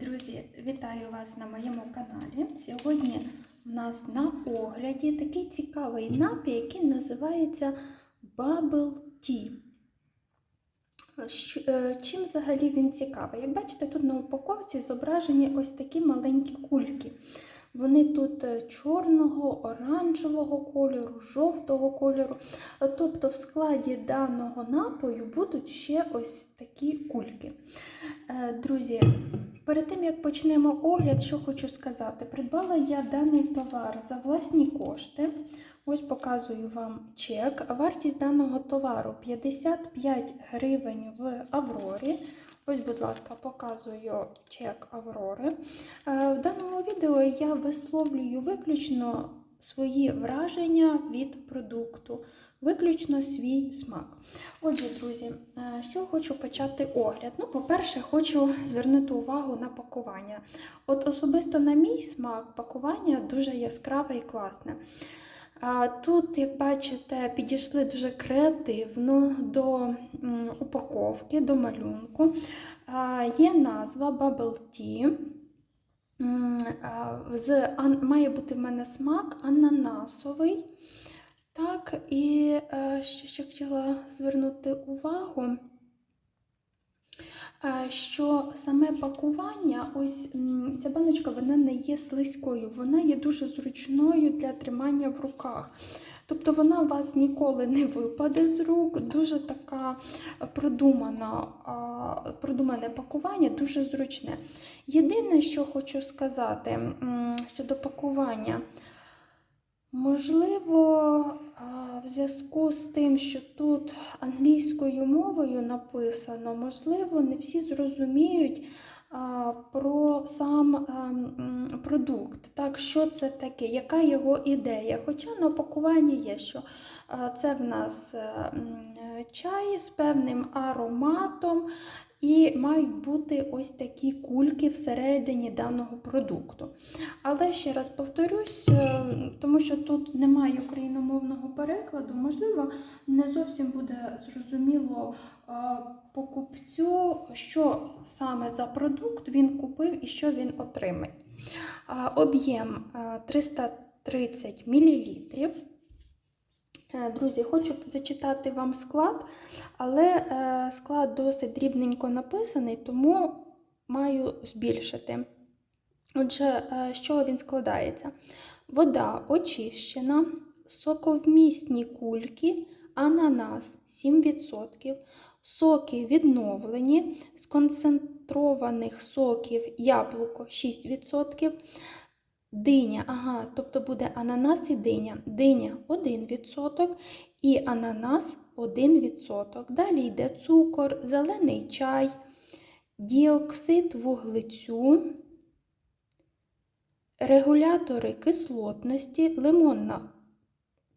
Друзі, вітаю вас на моєму каналі. Сьогодні в нас на огляді такий цікавий напій, який називається Bubble Tea. Е, Чим взагалі він цікавий? Як бачите, тут на упаковці зображені ось такі маленькі кульки. Вони тут е, чорного, оранжевого кольору, жовтого кольору. Е, Тобто в складі даного напою будуть ще ось такі кульки. Е, Друзі, перед тим як почнемо огляд, що хочу сказати, придбала я даний товар за власні кошти. Ось показую вам чек. Вартість даного товару 55 гривень в Аврорі. Ось, будь ласка, показую чек Аврори. В даному відео я висловлюю виключно свої враження від продукту, виключно свій смак. Отже, друзі, е, що хочу почати огляд. Ну, по-перше, хочу звернути увагу на пакування. От особисто на мій смак пакування дуже яскраве і класне. Тут, як бачите, підійшли дуже креативно до упаковки, до малюнку. Є назва Bubble Tea. З, має бути в мене смак ананасовий. Так, і е, ще, ще хотіла звернути увагу, е, що саме пакування, ось ця баночка вона не є слизькою, вона є дуже зручною для тримання в руках. Тобто вона у вас ніколи не випаде з рук, дуже така продумана, продумане пакування, дуже зручне. Єдине, що хочу сказати щодо пакування, можливо, в зв'язку з тим, що тут англійською мовою написано, можливо, не всі зрозуміють про сам продукт, так, що це таке, яка його ідея. Хоча на опакуванні є, що це в нас е, чай з певним ароматом. І мають бути ось такі кульки всередині даного продукту. Але ще раз повторюсь, е, тому що тут немає україномовного перекладу, можливо, не зовсім буде зрозуміло е, покупцю, що саме за продукт він купив і що він отримає. Об'єм е, 330 мл. Е, Друзі, хочу зачитати вам склад, але е, склад досить дрібненько написаний, тому маю збільшити. Отже, е, з чого він складається? Вода очищена, соковмісні кульки, ананас 7%, соки відновлені, з концентрованих соків яблуко 6%. Диня, ага, тобто буде ананас і диня. Диня 1% і ананас 1%. Далі йде цукор, зелений чай, діоксид вуглецю, регулятори кислотності, лимонна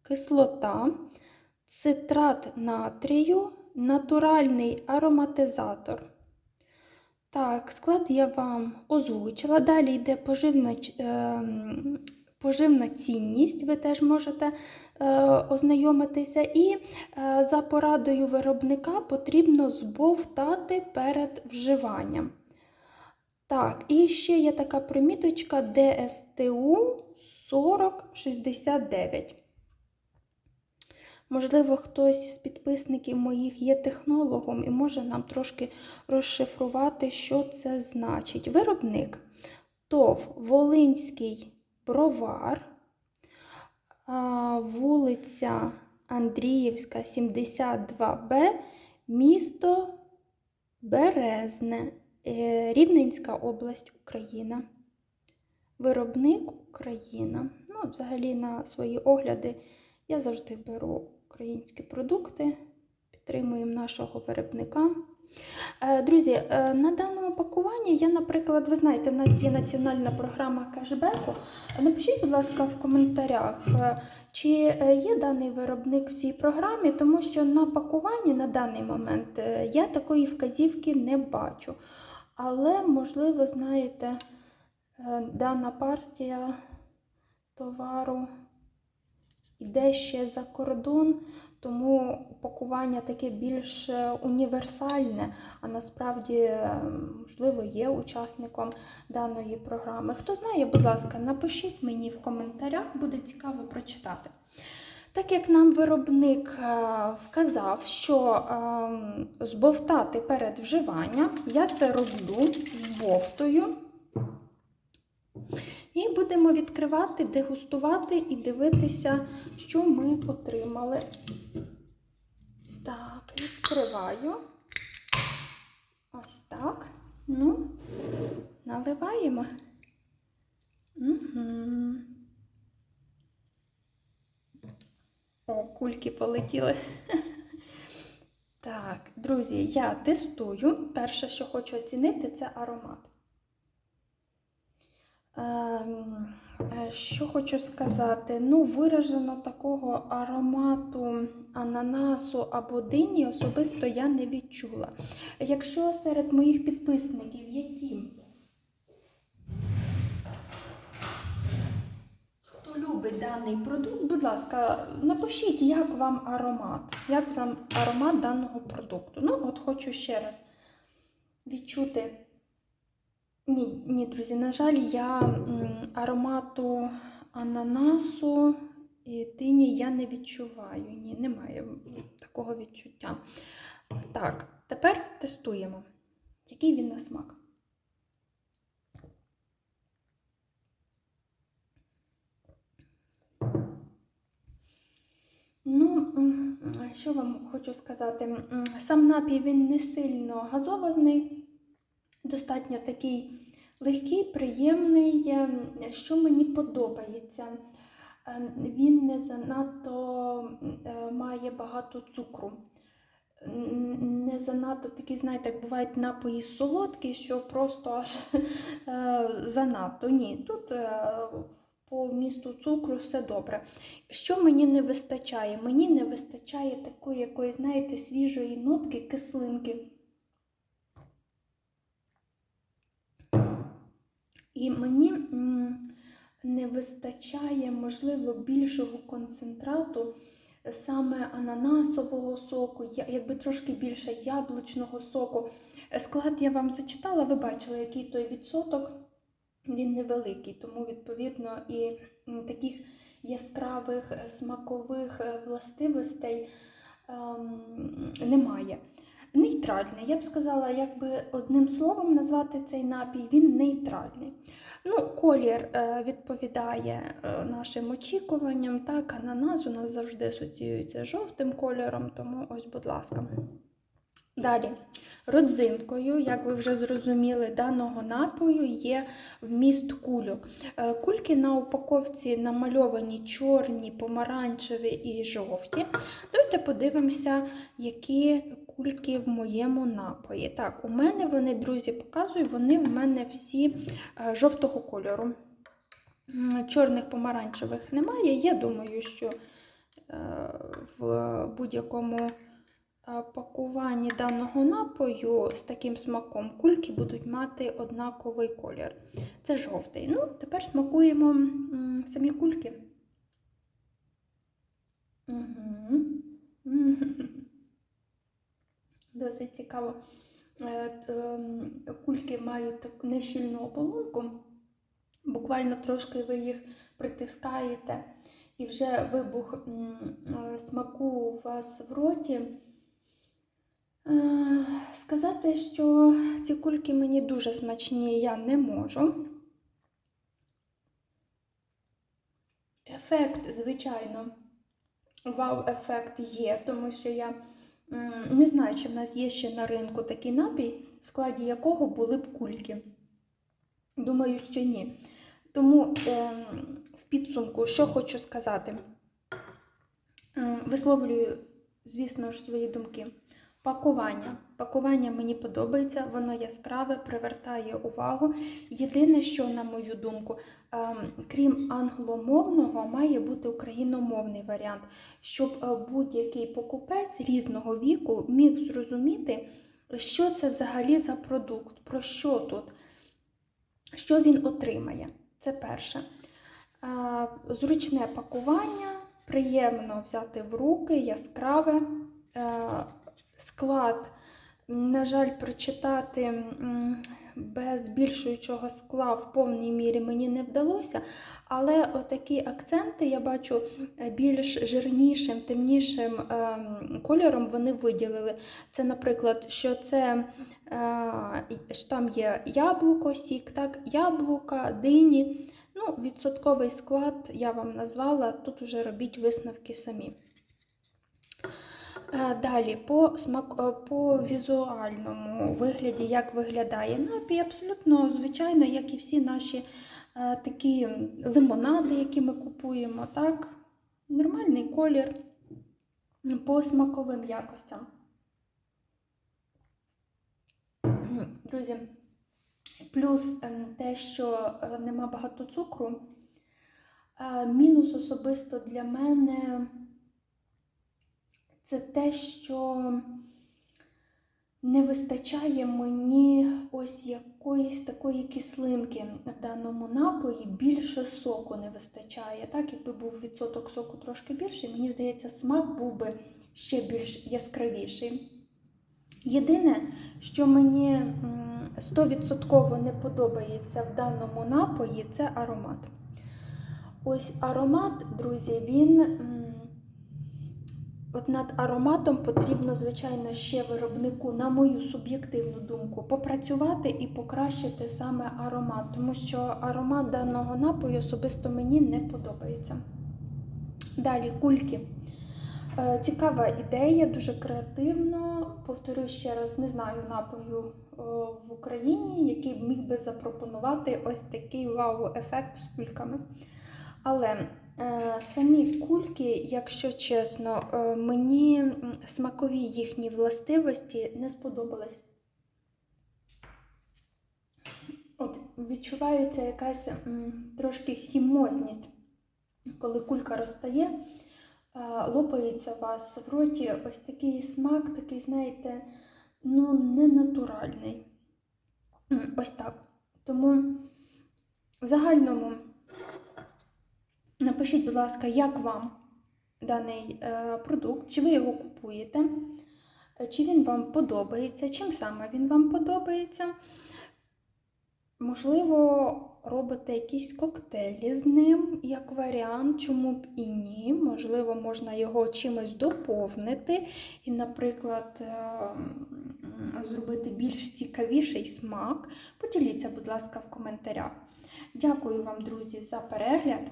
кислота, цитрат натрію, натуральний ароматизатор. Так, склад я вам озвучила. Далі йде поживна, ем, поживна цінність, ви теж можете е, ознайомитися. І е, за порадою виробника потрібно збовтати перед вживанням. Так, і ще є така приміточка DSTU 4069. Можливо, хтось з підписників моїх є технологом і може нам трошки розшифрувати, що це значить. Виробник ТОВ Волинський бровар, вулиця Андріївська, 72Б, місто Березне, е, Рівненська область, Україна. Виробник Україна. Ну, взагалі, на свої огляди я завжди беру українські продукти, підтримуємо нашого виробника. Е, Друзі, е, на даному пакуванні я, наприклад, ви знаєте, в нас є національна програма кешбеку. Напишіть, будь ласка, в коментарях, е, чи є даний виробник в цій програмі, тому що на пакуванні на даний момент я такої вказівки не бачу. Але, можливо, знаєте, дана партія товару йде ще за кордон, тому упакування таке більш е, універсальне, а насправді, е, можливо, є учасником даної програми. Хто знає, будь ласка, напишіть мені в коментарях, буде цікаво прочитати. Так як нам виробник е, вказав, що е, збовтати перед вживанням, я це роблю бовтою. Будемо відкривати, дегустувати і дивитися, що ми отримали. Так, відкриваю. Ось так. Ну, наливаємо. Угу. О, кульки полетіли. Так, друзі, я тестую. Перше, що хочу оцінити, це аромат. Ем, е, Що хочу сказати? Ну, виражено такого аромату ананасу або дині особисто я не відчула. Якщо серед моїх підписників ті, хто любить даний продукт, будь ласка, напишіть, як вам аромат, як вам аромат даного продукту. Ну, от хочу ще раз відчути. Ні, ні, друзі, на жаль, я аромату ананасу і дині я не відчуваю. Ні, немає такого відчуття. Так, тепер тестуємо, який він на смак. Ну, що вам хочу сказати? Сам напій він не сильно газований, достатньо такий легкий, приємний, ем, що мені подобається. Е, Він не занадто е, має багато цукру. Не занадто такий, знаєте, як бувають напої солодкі, що просто аж е, занадто. Ні, тут е, по вмісту цукру все добре. Що мені не вистачає? Мені не вистачає такої якоїсь, знаєте, свіжої нотки, кислинки. І мені не вистачає, можливо, більшого концентрату саме ананасового соку, якби трошки більше яблучного соку. Склад я вам зачитала, ви бачили, який той відсоток. Він невеликий, тому, відповідно, і таких яскравих е, смакових е, властивостей ем, немає. Нейтральний, я б сказала, якби одним словом назвати цей напій, він нейтральний. Ну, колір е, відповідає е, нашим очікуванням. Так, ананас у нас завжди асоціюється з жовтим кольором, тому ось, будь ласка. Далі, родзинкою, як ви вже зрозуміли, даного напою є вміст кульок. Е, Кульки на упаковці намальовані чорні, помаранчеві і жовті. Давайте подивимося, які кульки в моєму напої. Так, у мене вони, друзі, показую, вони в мене всі е, жовтого кольору. Чорних помаранчевих немає. Я думаю, що е, в будь-якому е, пакуванні даного напою з таким смаком кульки будуть мати однаковий колір. Це жовтий. Ну, тепер смакуємо самі кульки. Угу. Досить цікаво. Е, ем, Кульки мають таку нещільну оболонку. Буквально трошки ви їх притискаєте, і вже вибух е, смаку у вас в роті. Е, Сказати, що ці кульки мені дуже смачні, я не можу. Ефект, звичайно, вау-ефект є, тому що я не знаю, чи в нас є ще на ринку такий напій, в складі якого були б кульки. Думаю, що ні. Тому ем, в підсумку, що хочу сказати, Ем, висловлюю, звісно ж, свої думки. Пакування. Пакування мені подобається, воно яскраве, привертає увагу. Єдине, що, на мою думку, ем, крім англомовного, має бути україномовний варіант, щоб е, будь-який покупець різного віку міг зрозуміти, що це взагалі за продукт, про що тут, що він отримає. Це перше. Е, Зручне пакування, приємно взяти в руки, яскраве. Е, Склад, на жаль, прочитати без збільшуючого скла в повній мірі мені не вдалося. Але отакі акценти я бачу е, більш жирнішим, темнішим ем, кольором вони виділили. Це, наприклад, що це е, що там є яблуко, сік, так, яблука, дині. Ну, відсотковий склад я вам назвала, тут уже робіть висновки самі. Далі, по, смак, е, по візуальному вигляді, як виглядає напій, абсолютно звичайно, як і всі наші е, такі лимонади, які ми купуємо. так? Нормальний колір по смаковим якостям. Друзі, плюс е, те, що нема багато цукру. Мінус особисто для мене це те, що не вистачає мені ось якоїсь такої кислинки в даному напої, більше соку не вистачає. Так, якби був відсоток соку трошки більший, мені здається, смак був би ще більш яскравіший. Єдине, що мені м, 100% не подобається в даному напої, це аромат. Ось аромат, друзі, він. От над ароматом потрібно, звичайно, ще виробнику, на мою суб'єктивну думку, попрацювати і покращити саме аромат, тому що аромат даного напою особисто мені не подобається. Далі кульки. Е, Цікава ідея, дуже креативно. Повторюю ще раз, не знаю напою е, в Україні, який міг би запропонувати ось такий вау-ефект з кульками. Але самі кульки, якщо чесно, е, мені смакові їхні властивості не сподобались. От відчувається якась трошки хімозність, коли кулька розтає, е, лопається у вас в роті ось такий смак, такий, знаєте, ну, ненатуральний. Ось так. Тому в загальному. Напишіть, будь ласка, як вам даний е, продукт, чи ви його купуєте, чи він вам подобається, чим саме він вам подобається. Можливо, робите якісь коктейлі з ним, як варіант, чому б і ні. Можливо, можна його чимось доповнити і, наприклад, е, зробити більш цікавіший смак. Поділіться, будь ласка, в коментарях. Дякую вам, друзі, за перегляд.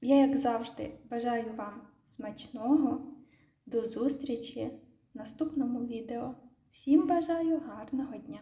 Я, як завжди, бажаю вам смачного. До зустрічі в наступному відео. Всім бажаю гарного дня!